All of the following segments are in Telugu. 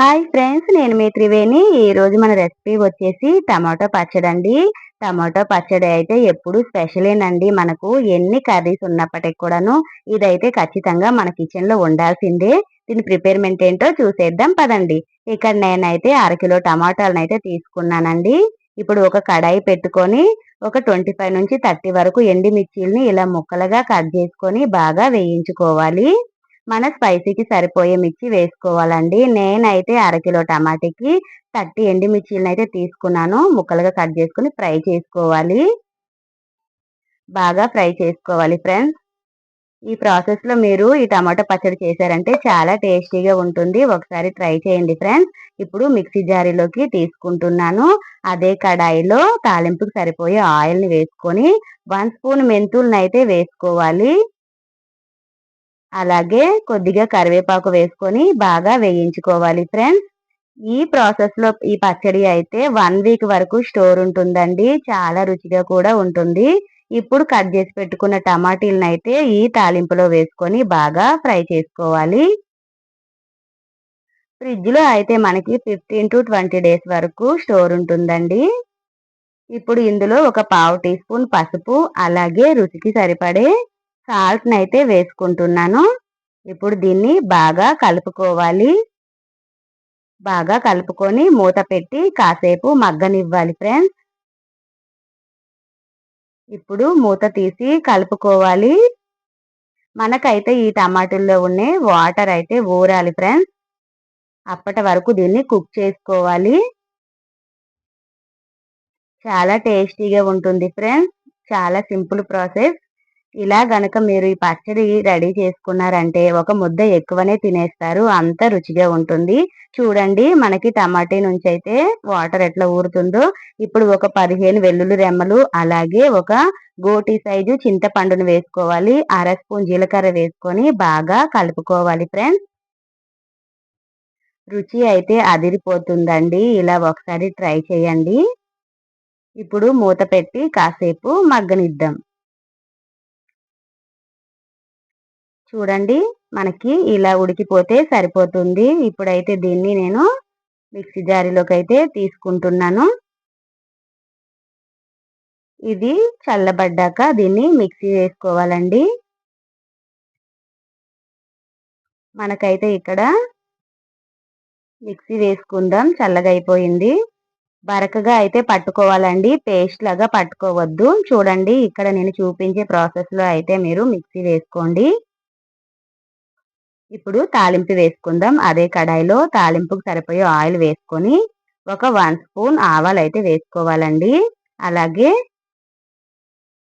హాయ్ ఫ్రెండ్స్ నేను మీ త్రివేణి. ఈరోజు మన రెసిపీ వచ్చేసి టమాటో పచ్చడి అండి. టమాటో పచ్చడి అయితే ఎప్పుడు స్పెషలేనండి మనకు ఎన్ని కర్రీస్ ఉన్నప్పటికి కూడాను ఇదైతే ఖచ్చితంగా మన కిచెన్లో ఉండాల్సిందే. దీని ప్రిపేర్మెంట్ ఏంటో చూసేద్దాం పదండి. ఇక్కడ నేనైతే అరకిలో టమాటాలను అయితే తీసుకున్నానండి. ఇప్పుడు ఒక కడాయి పెట్టుకొని ఒక ట్వంటీ ఫైవ్ నుంచి థర్టీ వరకు ఎండిమిర్చిల్ని ఇలా ముక్కలుగా కట్ చేసుకొని బాగా వేయించుకోవాలి. మన స్పైసీకి సరిపోయే మిర్చి వేసుకోవాలండి. నేనైతే అరకిలో టమాటాకి థర్టీ ఎండుమిర్చిలను అయితే తీసుకున్నాను. ముక్కలుగా కట్ చేసుకుని ఫ్రై చేసుకోవాలి. బాగా ఫ్రై చేసుకోవాలి ఫ్రెండ్స్. ఈ ప్రాసెస్లో మీరు ఈ టమాటో పచ్చడి చేశారంటే చాలా టేస్టీగా ఉంటుంది. ఒకసారి ట్రై చేయండి ఫ్రెండ్స్. ఇప్పుడు మిక్సీ జారీలోకి తీసుకుంటున్నాను. అదే కడాయిలో తాలింపుకి సరిపోయే ఆయిల్ని వేసుకొని వన్ స్పూన్ మెంతులను అయితే వేసుకోవాలి. అలాగే కొద్దిగా కరివేపాకు వేసుకొని బాగా వేయించుకోవాలి ఫ్రెండ్స్ ఈ ప్రాసెస్లో ఈ పచ్చడి అయితే వన్ వీక్ వరకు స్టోర్ ఉంటుందండి. చాలా రుచిగా కూడా ఉంటుంది. ఇప్పుడు కట్ చేసి పెట్టుకున్న టమాటీలను అయితే ఈ తాలింపులో వేసుకొని బాగా ఫ్రై చేసుకోవాలి. ఫ్రిడ్జ్లో అయితే మనకి ఫిఫ్టీన్ టు ట్వంటీ డేస్ వరకు స్టోర్ ఉంటుందండి. ఇప్పుడు ఇందులో ఒక పావు టీ స్పూన్ పసుపు అలాగే రుచికి సరిపడే సాల్ట్ అయితే వేసుకుంటున్నాను. ఇప్పుడు దీన్ని బాగా కలుపుకోవాలి. బాగా కలుపుకొని మూత పెట్టి కాసేపు మగ్గనివ్వాలి ఫ్రెండ్స్. ఇప్పుడు మూత తీసి కలుపుకోవాలి. మనకైతే ఈ టమాటాల్లో ఉండే వాటర్ అయితే ఊరాలి ఫ్రెండ్స్. అప్పటి వరకు దీన్ని కుక్ చేసుకోవాలి. చాలా టేస్టీగా ఉంటుంది ఫ్రెండ్స్. చాలా సింపుల్ ప్రాసెస్. ఇలా గనక మీరు ఈ పచ్చడి రెడీ చేసుకున్నారంటే ఒక ముద్ద ఎక్కువనే తినేస్తారు. అంత రుచిగా ఉంటుంది. చూడండి మనకి టమాటీ నుంచి అయితే వాటర్ ఎట్లా ఊరుతుందో. ఇప్పుడు ఒక పదిహేను వెల్లుల్లి రెమ్మలు అలాగే ఒక గోటి సైజు చింతపండును వేసుకోవాలి. అర స్పూన్ జీలకర్ర వేసుకొని బాగా కలుపుకోవాలి ఫ్రెండ్స్. రుచి అయితే అదిరిపోతుందండి. ఇలా ఒకసారి ట్రై చేయండి. ఇప్పుడు మూత పెట్టి కాసేపు మగ్గనిద్దాం. చూడండి మనకి ఇలా ఉడికిపోతే సరిపోతుంది. ఇప్పుడైతే దీన్ని నేను మిక్సీ జారీలోకి అయితే తీసుకుంటున్నాను. ఇది చల్లబడ్డాక దీన్ని మిక్సీ వేసుకోవాలండి. మనకైతే ఇక్కడ మిక్సీ వేసుకుందాం చల్లగా అయిపోయింది బరకగా అయితే పట్టుకోవాలండి. పేస్ట్ లాగా పట్టుకోవద్దు. చూడండి ఇక్కడ నేను చూపించే ప్రాసెస్లో అయితే మీరు మిక్సీ వేసుకోండి. ఇప్పుడు తాలింపు వేసుకుందాం. అదే కడాయిలో తాలింపుకు సరిపోయే ఆయిల్ వేసుకొని ఒక వన్ స్పూన్ ఆవాలు అయితే వేసుకోవాలండి. అలాగే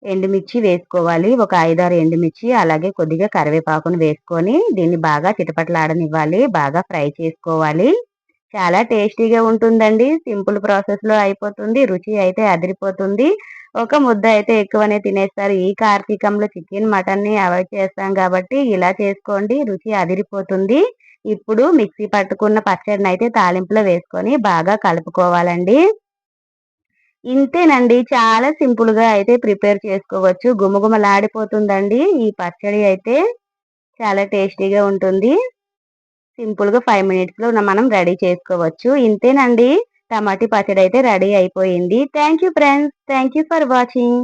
ఎండుమిర్చి వేసుకోవాలి. ఒక ఐదారు ఎండుమిర్చి అలాగే కొద్దిగా కరివేపాకును వేసుకొని దీన్ని బాగా చిటపట్లాడనివ్వాలి. బాగా ఫ్రై చేసుకోవాలి. చాలా టేస్టీగా ఉంటుందండి. సింపుల్ ప్రాసెస్లో అయిపోతుంది రుచి అయితే అదిరిపోతుంది. ఒక ముద్ద అయితే ఎక్కువనే తినేస్తారు. ఈ కార్తీకంలో చికెన్ మటన్ని అవాయిడ్ చేస్తాం కాబట్టి ఇలా చేసుకోండి రుచి అదిరిపోతుంది. ఇప్పుడు మిక్సీ పట్టుకున్న పచ్చడిని అయితే తాలింపులో వేసుకొని బాగా కలుపుకోవాలండి. ఇంతేనండి. చాలా సింపుల్గా అయితే ప్రిపేర్ చేసుకోవచ్చు. గుమగుమలాడిపోతుందండి ఈ పచ్చడి అయితే. చాలా టేస్టీగా ఉంటుంది. సింపుల్గా ఫైవ్ మినిట్స్లో మనం రెడీ చేసుకోవచ్చు. ఇంతేనండి. టమాటీ పచ్చడి అయితే రెడీ అయిపోయింది. Thank you friends. Thank you for watching.